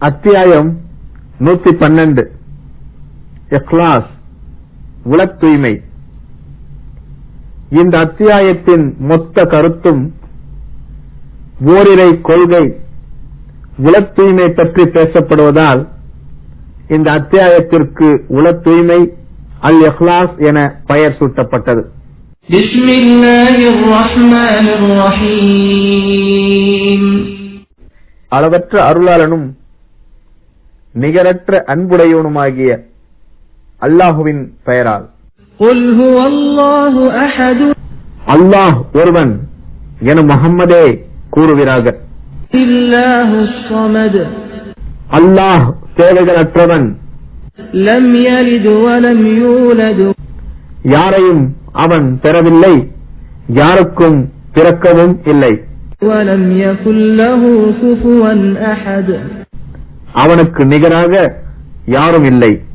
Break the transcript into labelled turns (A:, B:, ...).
A: அத்தியாயம் நூத்தி பன்னெண்டு இக்லாஸ் உள தூய்மை இந்த அத்தியாயத்தின் மொத்த கருத்தும் ஓரிரை கொள்கை உள தூய்மை பற்றி பேசப்படுவதால் இந்த அத்தியாயத்திற்கு உள தூய்மை அல் இஹ்லாஸ் என பெயர் சூட்டப்பட்டது
B: بسم الله الرحمن الرحيم
A: அளவற்ற அருளாளனும் நிகரற்ற அன்புடையவனுமாகிய அல்லாஹுவின் பெயரால். அல்லாஹ் ஒருவன் என முகம்மதே கூறுகிறாக. அல்லாஹ் சேவைகளற்றவன் யாரையும் அவன் பெறவில்லை. யாருக்கும் பிறக்கவும் இல்லை. அவனுக்கு நிகராக யாரும் இல்லை.